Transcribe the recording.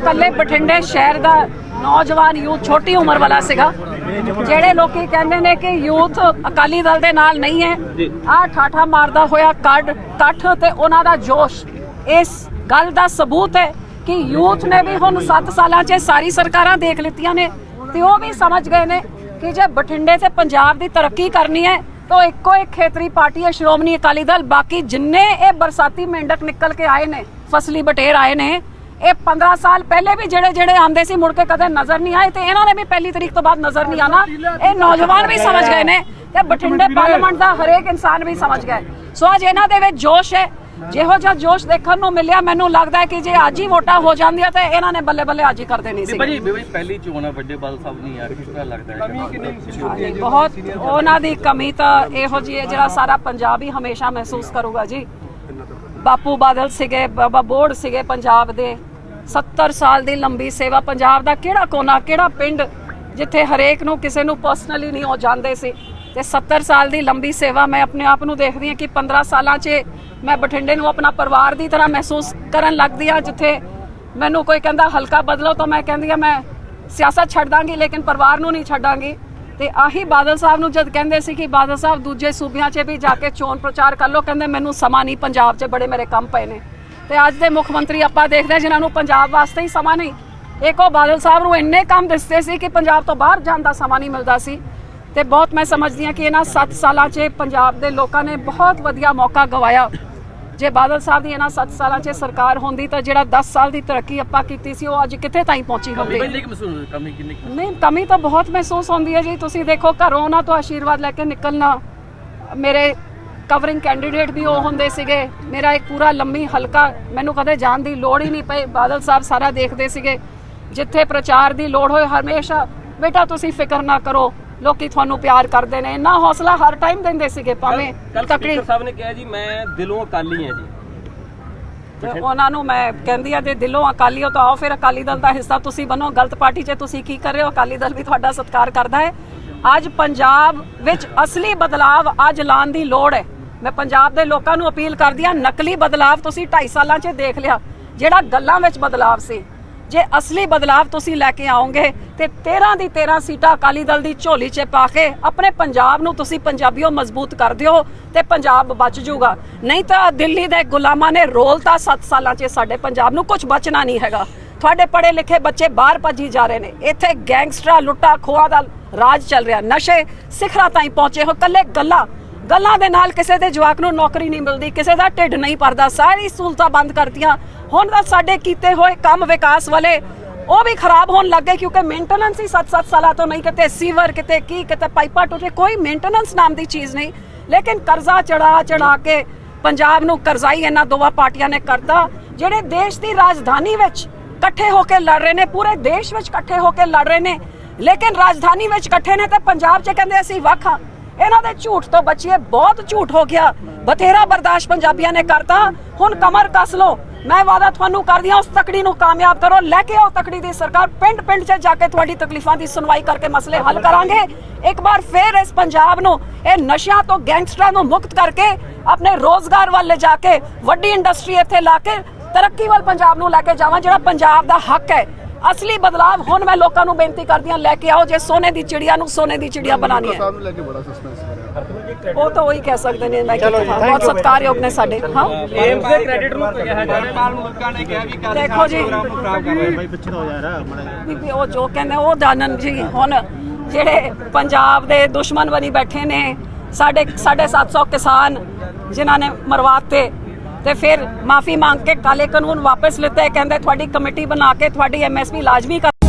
ਕੱਲੇ ਬਠਿੰਡੇ ਸ਼ਹਿਰ ਦਾ ਨੌਜਵਾਨ ਯੂਥ ਛੋਟੀ ਉਮਰ ਵਾਲਾ ਸੀਗਾ ਜਿਹੜੇ ਲੋਕੀ ਕਹਿੰਦੇ ਨੇ ਕਿ ਯੂਥ ਅਕਾਲੀ ਦਲ ਦੇ ਨਾਲ ਨਹੀਂ ਹੈ। ਆ ਠਾਠਾ ਮਾਰਦਾ ਹੋਇਆ ਕੱਢ ਇਕੱਠ ਤੇ ਉਹਨਾਂ ਦਾ ਜੋਸ਼। ਇਸ ਗੱਲ ਦਾ ਸਬੂਤ ਹੈ ਕਿ ਯੂਥ ਨੇ ਵੀ ਹੁਣ 7 ਸਾਲਾਂ 'ਚ ਸਾਰੀ ਸਰਕਾਰਾਂ ਦੇਖ ਲਿੱਤੀਆਂ ਨੇ ਤੇ ਉਹ ਵੀ ਸਮਝ ਗਏ ਨੇ ਕਿ ਜੇ ਬਠਿੰਡੇ ਤੇ ਪੰਜਾਬ ਦੀ ਤਰੱਕੀ ਕਰਨੀ ਹੈ ਤਾਂ ਇੱਕੋ ਇੱਕ ਖੇਤਰੀ ਪਾਰਟੀ ਹੈ ਸ਼੍ਰੋਮਣੀ ਅਕਾਲੀ ਦਲ। ਬਾਕੀ ਜਿੰਨੇ ਇਹ ਬਰਸਾਤੀ ਮੇਂਢਕ ਨਿਕਲ ਕੇ ਆਏ ਨੇ ਫਸਲੀ ਬਟੇਰ ਆਏ ਨੇ ਇਹ 15 ਸਾਲ ਪਹਿਲੇ ਵੀ ਜਿਹੜੇ ਜਿਹੜੇ ਆਂਦੇ ਸੀ ਮੁੜ ਕੇ ਕਦੇ ਨਜ਼ਰ ਨਹੀਂ ਆਏ ਤੇ ਇਹਨਾਂ ਨੇ ਵੀ ਪਹਿਲੀ ਤਰੀਕ ਤੋਂ ਬਾਅਦ ਨਜ਼ਰ ਨਹੀਂ ਆਣਾ ਇਹ ਨੌਜਵਾਨ ਵੀ ਸਮਝ ਗਏ ਨੇ ਤੇ ਬਠਿੰਡੇ ਪਾਰਲੀਮੈਂਟ ਦਾ ਹਰੇਕ ਇਨਸਾਨ ਵੀ ਸਮਝ ਗਿਆ ਹੈ। ਸੋ ਅੱਜ ਇਹਨਾਂ ਦੇ ਵਿੱਚ ਜੋਸ਼ ਹੈ। ਜਿਹੋ ਜਿਹਾ ਜੋਸ਼ ਦੇਖਣ ਨੂੰ ਮਿਲਿਆ ਮੈਨੂੰ ਲੱਗਦਾ ਹੈ ਕਿ ਜੇ ਅੱਜ ਹੀ ਵੋਟਾਂ ਹੋ ਜਾਂਦੀਆਂ ਤੇ ਇਹਨਾਂ ਨੇ ਬੱਲੇ ਬੱਲੇ ਅੱਜ ਹੀ ਕਰ ਦੇਣੀ ਸੀ ਭਾਜੀ ਬਈ ਪਹਿਲੀ ਚੋਣ ਆ ਵੱਡੇ ਬਾਲ ਸਾਹਿਬ ਨਹੀਂ ਯਾਰ ਕਿਸ ਤਰ੍ਹਾਂ ਲੱਗਦਾ ਹੈ ਬਹੁਤ ਉਹਨਾਂ ਦੀ ਕਮੀ ਤਾਂ ਇਹੋ ਜਿਹੀ ਹੈ ਜਿਹੜਾ ਸਾਰਾ ਪੰਜਾਬ ਹੀ ਹਮੇਸ਼ਾ ਮਹਿਸੂਸ ਕਰੂਗਾ ਜੀ। ਬਾਪੂ ਬਾਦਲ ਸੀਗੇ ਬਾਬਾ ਬੋੜ ਸੀਗੇ ਪੰਜਾਬ ਦੇ। 70 ਸਾਲ ਦੀ ਲੰਬੀ ਸੇਵਾ। ਪੰਜਾਬ ਦਾ ਕਿਹੜਾ ਕੋਨਾ, ਕਿਹੜਾ ਪਿੰਡ ਜਿੱਥੇ ਹਰੇਕ ਨੂੰ ਕਿਸੇ ਨੂੰ ਪਰਸਨਲੀ ਨਹੀਂ ਹੋ ਜਾਂਦੇ ਸੀ? ਤੇ 70 ਸਾਲ ਦੀ ਲੰਬੀ ਸੇਵਾ ਮੈਂ ਆਪਣੇ ਆਪ ਨੂੰ ਦੇਖਦੀ ਹਾਂ ਕਿ 15 ਸਾਲਾਂ 'ਚ ਮੈਂ ਬਠਿੰਡੇ ਨੂੰ ਆਪਣਾ ਪਰਿਵਾਰ ਦੀ ਤਰ੍ਹਾਂ ਮਹਿਸੂਸ ਕਰਨ ਲੱਗਦੀ ਆ ਜਿੱਥੇ ਮੈਨੂੰ ਕੋਈ ਕਹਿੰਦਾ ਹਲਕਾ ਬਦਲੋ ਤਾਂ ਮੈਂ ਕਹਿੰਦੀ ਆ ਮੈਂ ਸਿਆਸਤ ਛੱਡ ਦਾਂਗੀ, ਲੇਕਿਨ ਪਰਿਵਾਰ ਨੂੰ ਨਹੀਂ ਛੱਡਾਂਗੀ। ਤੇ ਆਹੀ ਬਾਦਲ ਸਾਹਿਬ ਨੂੰ ਜਦ ਕਹਿੰਦੇ ਸੀ ਕਿ ਬਾਦਲ ਸਾਹਿਬ ਦੂਜੇ ਸੂਬਿਆਂ 'ਚ ਵੀ ਜਾ ਕੇ ਚੋਣ ਪ੍ਰਚਾਰ ਕਰ ਲਓ, ਕਹਿੰਦੇ ਮੈਨੂੰ ਸਮਾਂ ਨਹੀਂ, ਪੰਜਾਬ 'ਚ ਬੜੇ ਮੇਰੇ ਕੰਮ ਪਏ ਨੇ। ਤੇ ਅੱਜ ਦੇ ਮੁੱਖ ਮੰਤਰੀ ਆਪਾਂ ਦੇਖਦੇ ਜਿਨ੍ਹਾਂ ਨੂੰ ਪੰਜਾਬ ਵਾਸਤੇ ਹੀ ਸਮਾਂ ਨਹੀਂ। ਇੱਕ ਉਹ ਬਾਦਲ ਸਾਹਿਬ ਨੂੰ ਇੰਨੇ ਕੰਮ ਦਿਸਦੇ ਸੀ ਕਿ ਪੰਜਾਬ ਤੋਂ ਬਾਹਰ ਜਾਣ ਦਾ ਸਮਾਂ ਨਹੀਂ ਮਿਲਦਾ ਸੀ। ਤੇ ਬਹੁਤ ਮੈਂ ਸਮਝਦੀ ਹਾਂ ਕਿ ਇਹਨਾਂ 7 ਸਾਲਾਂ 'ਚ ਪੰਜਾਬ ਦੇ ਲੋਕਾਂ ਨੇ ਬਹੁਤ ਵਧੀਆ ਮੌਕਾ ਗਵਾਇਆ। ਜੇ ਬਾਦਲ ਸਾਹਿਬ ਦੀ ਇਹਨਾਂ 7 ਸਾਲਾਂ 'ਚ ਸਰਕਾਰ ਹੁੰਦੀ ਤਾਂ ਜਿਹੜਾ 10 ਸਾਲ ਦੀ ਤਰੱਕੀ ਆਪਾਂ ਕੀਤੀ ਸੀ ਉਹ ਅੱਜ ਕਿੱਥੇ ਤਾਈਂ ਪਹੁੰਚੀ ਕਮੀ ਕਿੰਨੀ ਕੁ? ਨਹੀਂ ਕਮੀ ਤਾਂ ਬਹੁਤ ਮਹਿਸੂਸ ਹੁੰਦੀ ਹੈ ਜੀ। ਤੁਸੀਂ ਦੇਖੋ ਘਰੋਂ ਉਹਨਾਂ ਤੋਂ ਆਸ਼ੀਰਵਾਦ ਲੈ ਕੇ ਨਿਕਲਣਾ ਮੇਰੇ ਕਵਰਿੰਗ ਕੈਂਡੀਡੇਟ ਵੀ ਉਹ ਹੁੰਦੇ ਸੀਗੇ। ਮੇਰਾ ਇੱਕ ਪੂਰਾ ਲੰਮੀ ਹਲਕਾ ਮੈਨੂੰ ਕਦੇ ਜਾਣ ਦੀ ਲੋੜ ਹੀ ਨਹੀਂ ਪਈ। ਬਾਦਲ ਸਾਹਿਬ ਸਾਰਾ ਦੇਖਦੇ ਸੀਗੇ ਜਿੱਥੇ ਪ੍ਰਚਾਰ ਦੀ ਲੋੜ ਹੋਏ ਹਮੇਸ਼ਾ ਬੇਟਾ ਤੁਸੀਂ ਫਿਕਰ ਨਾ ਕਰੋ ਲੋਕੀ ਤੁਹਾਨੂੰ ਪਿਆਰ ਕਰਦੇ ਨੇ। ਇੰਨਾ ਹੌਸਲਾ ਹਰ ਟਾਈਮ ਦਿੰਦੇ ਸੀਗੇ ਭਾਵੇਂ ਤਕੜੀ ਸਾਹਿਬ ਨੇ ਕਿਹਾ ਜੀ ਮੈਂ ਦਿਲੋਂ ਅਕਾਲੀ ਹਾਂ ਜੀ। ਉਹਨਾਂ ਨੂੰ ਮੈਂ ਕਹਿੰਦੀ ਆ ਤੇ ਦਿਲੋਂ ਅਕਾਲੀ ਹੋ ਤਾਂ ਆਓ ਫਿਰ ਅਕਾਲੀ ਦਲ ਦਾ ਹਿੱਸਾ ਤੁਸੀਂ ਬਣੋ। ਗਲਤ ਪਾਰਟੀ 'ਚ ਤੁਸੀਂ ਕੀ ਕਰ ਰਹੇ ਹੋ? ਅਕਾਲੀ ਦਲ ਵੀ ਤੁਹਾਡਾ ਸਤਿਕਾਰ ਕਰਦਾ ਹੈ। ਅੱਜ ਪੰਜਾਬ ਵਿੱਚ ਅਸਲੀ ਬਦਲਾਵ ਅੱਜ ਲਾਉਣ ਦੀ ਲੋੜ ਹੈ। ਮੈਂ ਪੰਜਾਬ ਦੇ ਲੋਕਾਂ ਨੂੰ ਅਪੀਲ ਕਰਦੀ ਆ ਨਕਲੀ ਬਦਲਾਵ ਤੁਸੀਂ 2.5 ਸਾਲਾਂ 'ਚ ਦੇਖ ਲਿਆ। ਜਿਹੜਾ ਗੱਲਾਂ ਵਿੱਚ ਬਦਲਾਵ ਸੀ, ਜੇ ਅਸਲੀ ਬਦਲਾਵ ਤੁਸੀਂ ਲੈ ਕੇ ਆਓਗੇ ਤੇ 13 ਦੀ 13 ਸੀਟਾਂ ਅਕਾਲੀ ਦਲ ਦੀ ਝੋਲੀ 'ਚ ਪਾ ਕੇ ਆਪਣੇ ਪੰਜਾਬ ਨੂੰ ਤੁਸੀਂ ਪੰਜਾਬੀਓ ਮਜ਼ਬੂਤ ਕਰ ਦਿਓ ਤੇ ਪੰਜਾਬ ਬਚ ਜਾਊਗਾ। ਨਹੀਂ ਤਾਂ ਦਿੱਲੀ ਦੇ ਗੁਲਾਮਾਂ ਨੇ ਰੋਲਤਾ 7 ਸਾਲਾਂ 'ਚ ਸਾਡੇ ਪੰਜਾਬ ਨੂੰ ਕੁਝ ਬਚਣਾ ਨਹੀਂ ਹੈਗਾ। ਤੁਹਾਡੇ ਪੜ੍ਹੇ ਲਿਖੇ ਬੱਚੇ ਬਾਹਰ ਭੱਜੀ ਜਾ ਰਹੇ ਨੇ। ਇੱਥੇ ਗੈਂਗਸਟਰਾਂ ਲੁੱਟਾ ਖੋਆ ਦਾ ਰਾਜ ਚੱਲ ਰਿਹਾ। ਨਸ਼ੇ ਸਿਖਰਾਂ ਤਾਈਂ ਪਹੁੰਚੇ ਹੋ ਕੱਲੇ ਗੱਲਾਂ ਗੱਲਾਂ ਦੇ ਨਾਲ ਕਿਸੇ ਦੇ ਜਵਾਕ ਨੂੰ ਨੌਕਰੀ ਨਹੀਂ ਮਿਲਦੀ, ਕਿਸੇ ਦਾ ਢਿੱਡ ਨਹੀਂ ਭਰਦਾ, ਸਾਰੀ ਸਹੂਲਤਾਂ ਬੰਦ ਕਰਤੀਆਂ। ਹੁਣ ਤਾਂ ਸਾਡੇ ਕੀਤੇ ਹੋਏ ਕੰਮ ਵਿਕਾਸ ਵਾਲੇ ਉਹ ਵੀ ਖਰਾਬ ਹੋਣ ਲੱਗ ਗਏ ਕਿਉਂਕਿ ਮੇਨਟੇਨੈਂਸ ਹੀ 7-7 ਸਾਲਾਂ ਤੋਂ ਨਹੀਂ, ਕਿਤੇ ਸੀਵਰ, ਕਿਤੇ ਕੀ, ਕਿਤੇ ਪਾਈਪਾਂ ਟੁੱਟੇ, ਕੋਈ ਮੇਨਟੇਨੈਂਸ ਨਾਮ ਦੀ ਚੀਜ਼ ਨਹੀਂ। ਲੇਕਿਨ ਕਰਜ਼ਾ ਚੜਾ ਚੜਾ ਕੇ ਪੰਜਾਬ ਨੂੰ ਕਰਜ਼ਾਈ ਇਹਨਾਂ ਦੋਵਾਂ ਪਾਰਟੀਆਂ ਨੇ ਕਰਤਾ, ਜਿਹੜੇ ਦੇਸ਼ ਦੀ ਰਾਜਧਾਨੀ ਵਿੱਚ ਇਕੱਠੇ ਹੋ ਕੇ ਲੜ ਰਹੇ ਨੇ, ਪੂਰੇ ਦੇਸ਼ ਵਿੱਚ ਇਕੱਠੇ ਹੋ ਕੇ ਲੜ ਰਹੇ ਨੇ। ਲੇਕਿਨ ਰਾਜਧਾਨੀ ਵਿੱਚ ਇਕੱਠੇ ਨੇ ਤੇ ਪੰਜਾਬ 'ਚ ਕਹਿੰਦੇ ਅਸੀਂ ਵੱਖ ਹਾਂ। ਇਹਨਾਂ ਦੇ ਝੂਠ ਤੋਂ ਬਚੀਏ, ਬਹੁਤ ਝੂਠ ਹੋ ਗਿਆ। ਬਥੇਰਾ ਬਰਦਾਸ਼ਤ ਪੰਜਾਬੀਆਂ ਨੇ ਕਰਤਾ। ਹੁਣ ਕਮਰ ਕੱਸ ਲੋ ਮੈਂ ਵਾਦਾ ਤੁਹਾਨੂੰ ਕਰਦੀ ਹਾਂ, ਉਸ ਤਕੜੀ ਨੂੰ ਕਾਮਯਾਬ ਕਰੋ। ਲੈ ਕੇ ਆਓ ਤਕੜੀ ਦੀ ਸਰਕਾਰ। ਪਿੰਡ ਪਿੰਡ 'ਚ ਜਾ ਕੇ ਤੁਹਾਡੀ ਤਕਲੀਫਾਂ ਦੀ ਸੁਣਵਾਈ ਕਰਕੇ ਮਸਲੇ ਹੱਲ ਕਰਾਂਗੇ। ਇੱਕ ਵਾਰ ਫੇਰ ਇਸ ਪੰਜਾਬ ਨੂੰ, ਇਹ ਨਸ਼ਿਆਂ ਤੋਂ, ਗੈਂਗਸਟਰਾਂ ਨੂੰ ਮੁਕਤ ਕਰਕੇ ਆਪਣੇ ਰੋਜ਼ਗਾਰ ਵੱਲ ਲੈ ਜਾ ਕੇ, ਵੱਡੀ ਇੰਡਸਟਰੀ ਇੱਥੇ ਲਾ ਕੇ, ਤਰੱਕੀ ਵੱਲ ਪੰਜਾਬ ਨੂੰ ਲੈ ਕੇ ਜਾਵਾਂ, ਜਿਹੜਾ ਪੰਜਾਬ ਦਾ ਹੱਕ ਹੈ। ਅਸਲੀ ਬਦਲਾਵ ਹੁਣ ਮੈਂ ਲੋਕਾਂ ਨੂੰ ਬੇਨਤੀ ਕਰਦੀ ਹਾਂ ਲੈ ਕੇ ਆਓ ਜੇ ਸੋਨੇ ਦੀ ਚਿੜੀਆ ਨੂੰ ਸੋਨੇ ਦੀ ਚਿੜੀਆ ਬਣਾਣੀ ਹੈ। ਸਾਹਿਬ ਨੂੰ ਲੈ ਕੇ ਬੜਾ ਸਸਪੈਂਸ ਹੈ ਉਹ ਤਾਂ ਉਹੀ ਕਹਿ ਸਕਦੇ ਨੇ ਮੈਂ ਕਹਾਂ ਬਹੁਤ ਸਤਿਕਾਰਯੋਗ ਨੇ ਸਾਡੇ ਹਾਂ। ਏਮਸ ਦੇ ਕ੍ਰੈਡਿਟ ਨੂੰ ਕਿਹਾ ਜਾ। ਰਿਹਾ ਦੇਖੋ ਜੀ। ਬਾਈ ਪਿੱਛੇ ਹੋ ਜਾ ਰਿਹਾ ਉਹ ਜੋ ਕਹਿੰਦੇ ਉਹ ਜਾਣਨ ਜੀ ਹੁਣ ਜਿਹੜੇ ਪੰਜਾਬ ਦੇ ਦੁਸ਼ਮਣ ਬਣੀ ਬੈਠੇ ਨੇ ਸਾਡੇ 750 ਕਿਸਾਨ ਜਿਨ੍ਹਾਂ ਨੇ ਮਰਵਾਤੇ ਤੇ ਫਿਰ ਮਾਫੀ ਮੰਗ ਕੇ ਕਾਲੇ ਕਾਨੂੰਨ ਵਾਪਸ ਲਿੱਤੇ ਕਹਿੰਦੇ ਤੁਹਾਡੀ ਕਮੇਟੀ ਬਣਾ ਕੇ ਤੁਹਾਡੀ ਐਮਐਸਪੀ ਲਾਜ਼ਮੀ ਕਰ